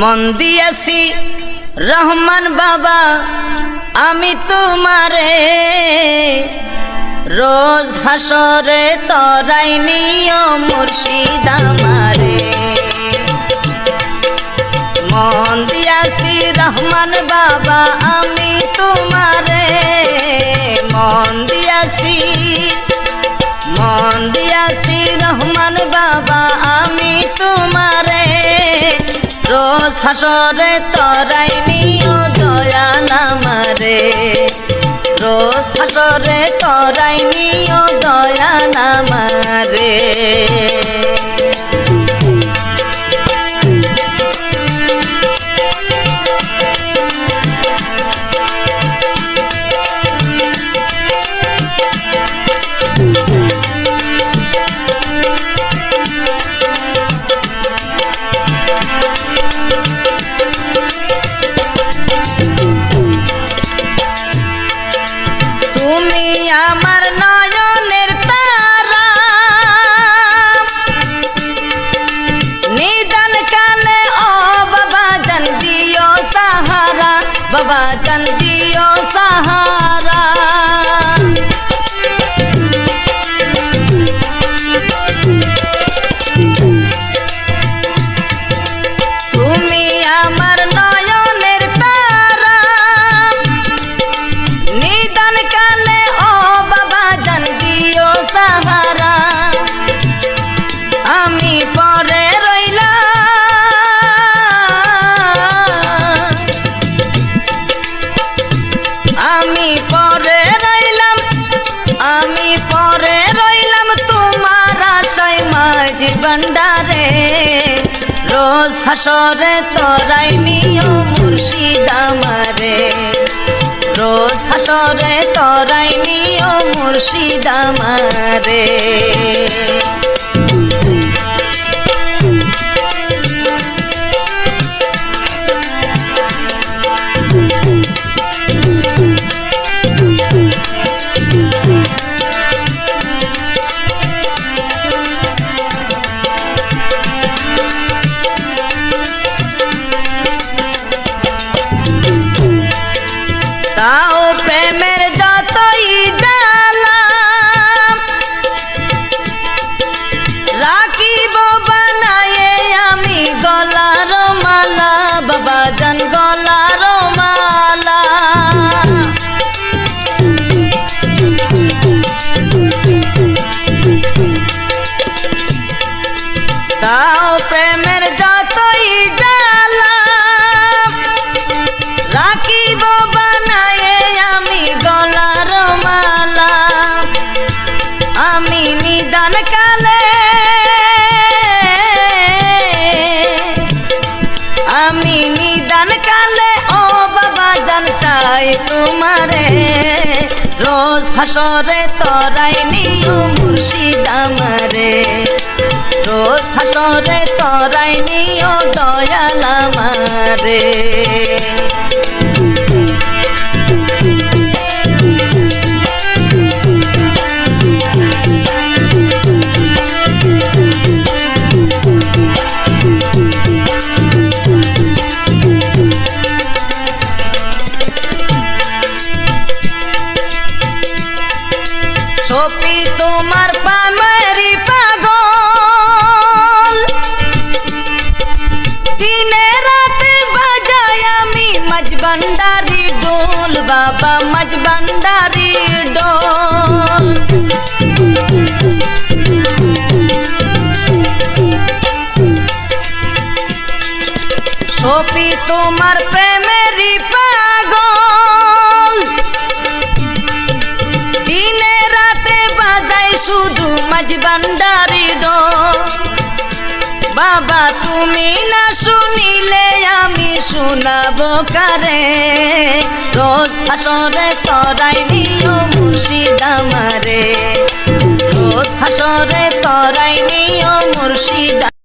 মন দিয়েছি, রহমান বাবা, আমি তোমারে। রোজ হাসরে তরাই নিয় মুর্শিদ আমারে। মন দিয়াছি, রহমান বাবা, আমি তোমারে। মন দিয়াছি মন দিয়াছি, রহমান বাবা, আমি তোমারে। রোজ হাসরে তরাই নিও দয়াল আমারে রোজ হাসরে তরাই নিও দয়াল আমারে হাসরে তরাই নিও মুর্শিদ আমারে। রোজ হাসরে তরাই নিও মুর্শিদ আমারে। তাও প্রেমের যতই জ্বালা, রাখিব বানায়ে আমি গলার মালা। আমি নিদান কালে আমি নিদান কালে ও বাবা জান চাই তোমারে। রোজ হাসরে তরাই নিও মুর্শিদ আমারে। রোজ হাসরে তরাই নিও দয়াল আমারে। ছপি তোমার তোমার বাবা, তুমি না শুনিলে আমি শোনাবো কারে? রোজ হাসরে তরাই নিও মুর্শিদ আমারে। রোজ হাসরে তরাই নিও মুর্শিদ